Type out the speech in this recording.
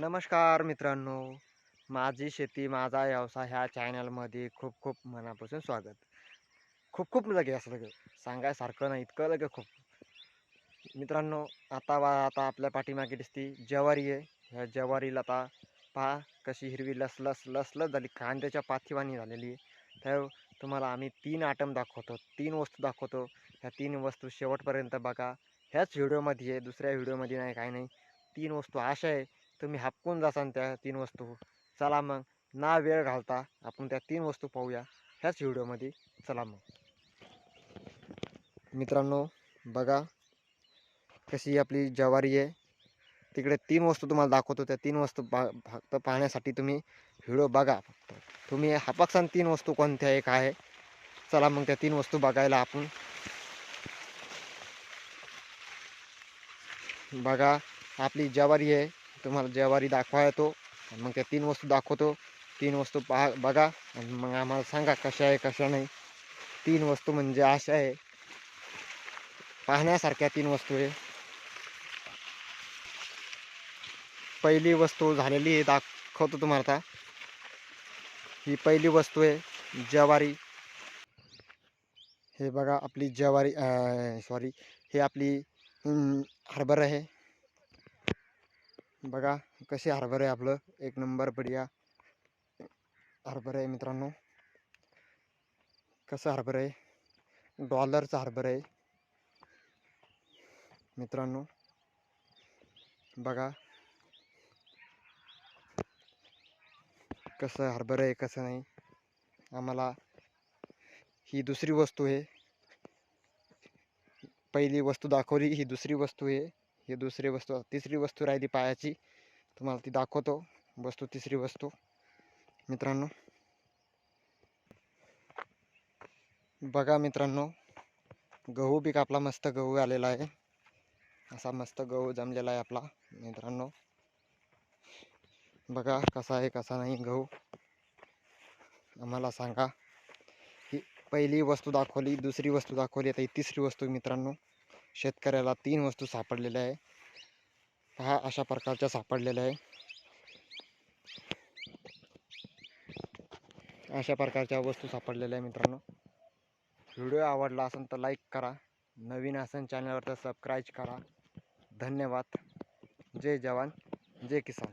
नमस्कार मित्रांनो. माझी शेती माझा व्यवसाय ह्या चॅनलमध्ये खूप खूप मनापासून स्वागत. खूप खूप लगे असं लगे सांगायसारखं नाही इतकं लगे खूप. मित्रांनो आता बा आता आपल्या पाठीमागे दिसती ज्वारी आहे. ह्या ज्वारीला आता पहा कशी हिरवी लसलस लसलस झाली. कांद्याच्या पाथिवानी झालेली आहे. तर तुम्हाला आम्ही तीन आयटम दाखवतो तीन वस्तू दाखवतो. ह्या तीन वस्तू शेवटपर्यंत बघा. ह्याच व्हिडिओमध्ये आहे दुसऱ्या व्हिडिओमध्ये नाही काय नाही. तीन वस्तू अशा आहे तुम्ही हापकून जासान त्या तीन वस्तू. चला मग ना वेळ घालता आपण त्या तीन वस्तू पाहूया. ह्याच व्हिडिओमध्ये चला मग. मित्रांनो बघा कशी आपली ज्वारी आहे. तिकडे तीन वस्तू तुम्हाला दाखवतो. त्या तीन वस्तू पा फक्त पाहण्यासाठी तुम्ही व्हिडिओ बघा फक्त. तुम्ही हापाकसान तीन वस्तू कोणत्या एक आहे? चला मग त्या तीन वस्तू बघायला आपण. बघा आपली ज्वारी आहे. तुम्हाला ज्वारी दाखवा येतो आणि मग त्या तीन वस्तू दाखवतो. तीन वस्तू पहा बघा आणि मग आम्हाला सांगा कशा आहे कशा नाही. तीन वस्तू म्हणजे अशा आहे. पाहण्यासारख्या तीन वस्तू आहे. पहिली वस्तू झालेली आहे दाखवतो तुम्हाला आता. ही पहिली वस्तू आहे ज्वारी. हे बघा आपली ज्वारी सॉरी हे आपली हरभरा आहे. बघा कसे हरभरे आपलं. एक नंबर बढिया हरभरे आहे मित्रांनो. कसं हरभरे आहे? डॉलरचं हरभरे आहे. मित्रांनो बघा. कसं हरभरे आहे कसं नाही. आम्हाला ही दुसरी वस्तू आहे. पहिली वस्तू दाखवली ही दुसरी वस्तू आहे. हे दुसरी वस्तू तिसरी वस्तू राहिली पायाची. तुम्हाला ती दाखवतो. वस्तू तिसरी वस्तू. मित्रांनो. बघा मित्रांनो. गहू बी आपला मस्त गहू आलेला आहे. असा मस्त गहू जमलेला आहे आपला मित्रांनो. बघा कसा आहे कसा नाही गहू. आम्हाला सांगा. ही पहिली वस्तू दाखवली दुसरी वस्तू दाखवली आता ही तिसरी वस्तू मित्रांनो. शेतकऱ्याला तीन वस्तू सापडलेल्या आहे. पहा अशा प्रकारच्या सापडलेल्या आहे. अशा प्रकारच्या वस्तू सापडलेल्या आहे मित्रांनो. व्हिडिओ आवडला असेल तर लाईक करा. नवीन असेल चॅनलवर तर सबस्क्राईब करा. धन्यवाद. जय जवान. जय किसान.